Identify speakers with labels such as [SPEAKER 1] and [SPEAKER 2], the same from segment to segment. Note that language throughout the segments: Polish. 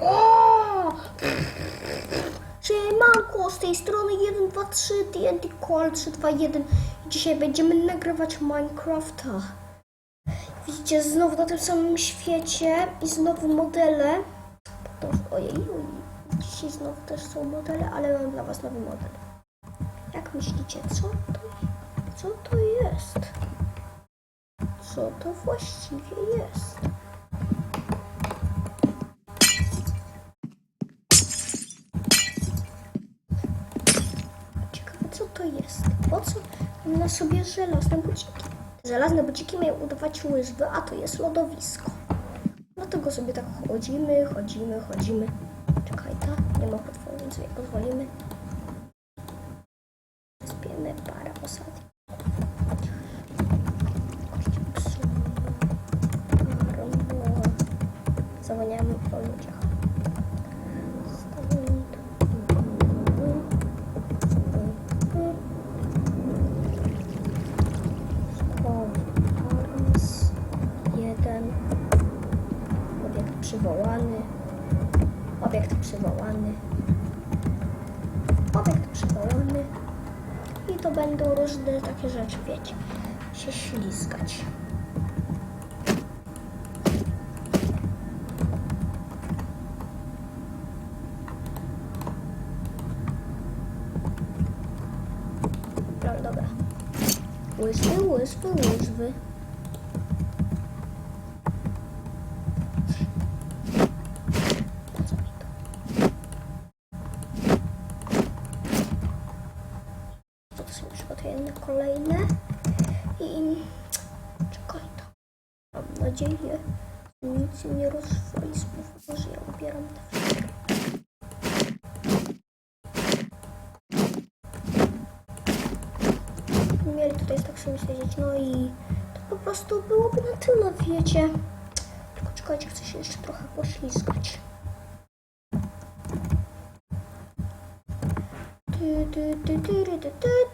[SPEAKER 1] O! Siemanko, z tej strony 1, 2, 3, TNT Call 3, 2, 1. Dzisiaj będziemy nagrywać Minecrafta. Widzicie, znowu na tym samym świecie i znowu modele. Ojej, ojej, dzisiaj znowu też są modele, ale mam dla was nowy model. Jak myślicie, co to, co to jest? Co to właściwie jest? Na sobie żelazne buciki? Żelazne buciki mają udawać łyżwy, a to jest lodowisko. Dlatego sobie tak chodzimy, chodzimy, chodzimy. Czekaj, ta, nie ma potworu, więc sobie pozwolimy. Zbijemy parę osad. Zawaniamy po ludziach. Obiekt przywołany. Obiekt przywołany. I to będą różne takie rzeczy, wiecie. Się ślizgać. Dobra. Łyżwy, łyżwy, łyżwy. Po co mi to? To przygotuję na kolejne. I czekaj to. Mam nadzieję, że nic nie rozwali z powodu, że ja ubieram te wszystkie. mieli tutaj tak sobie siedzieć, no i to po prostu byłoby na tyle, wiecie. Tylko czekajcie, chcę się jeszcze trochę poślizgać. Ty, ty, ty, ty, ty, ty,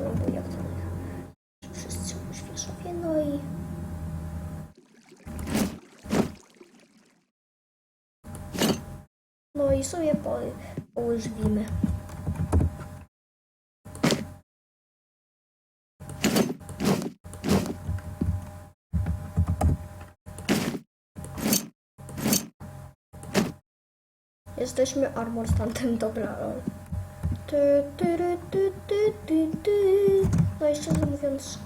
[SPEAKER 1] Było jak że wszyscy uświeszą no i no i sobie po, połyżwimy. Jesteśmy armor dobra. Ty, ty, ty, ty, ty, ty. No i szczerze mówiąc,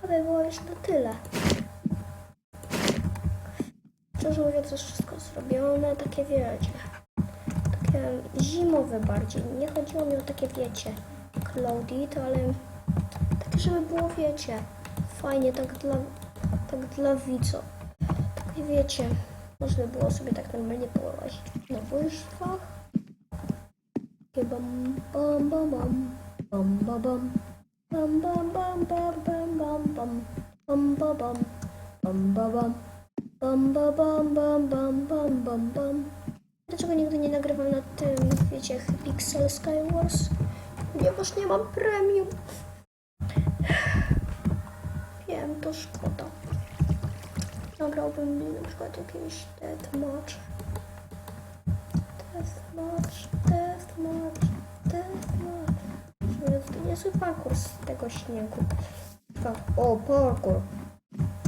[SPEAKER 1] to by było już na tyle. Szczerze mówiąc, już wszystko zrobione, takie wiecie, takie zimowe bardziej. Nie chodziło mi o takie, wiecie, Claudit, ale takie, żeby było, wiecie, fajnie, tak dla, tak dla widzów. Takie, wiecie, można było sobie tak normalnie polować na wojskach. Bam, bam, bam, bam, bam, bam, bam. Bam, bam, bam, bam, bam, bam, bam. Bam, bam, bam, bam, bam, bam. Bam, bam, bam, bam, bam, bam, bam, bam. Dlaczego nigdy nie nagrywam na tym, wiecie, Pixel Skywars? Ponieważ nie mam premium. Wiem, to szkoda. Nagrałbym na przykład jakiś deathmatch. Deathmatch, deathmatch, deathmatch. Żeby to niezły parkour z tego śniegu. Pa- O, parkour.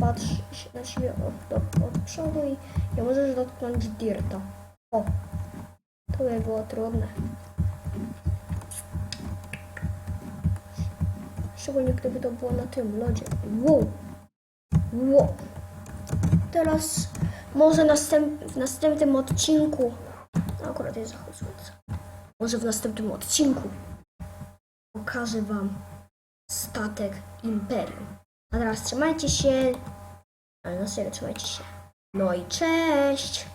[SPEAKER 1] Patrz na siebie od, od, od przodu i nie możesz dotknąć dirta. O, to by było trudne. Szczególnie gdyby to było na tym lodzie. Wow. Wow. Teraz Może następ, w następnym odcinku. No, akurat jest zachód słońca. Może w następnym odcinku pokażę Wam statek Imperium. A teraz trzymajcie się. Ale na serio, trzymajcie się. No i cześć!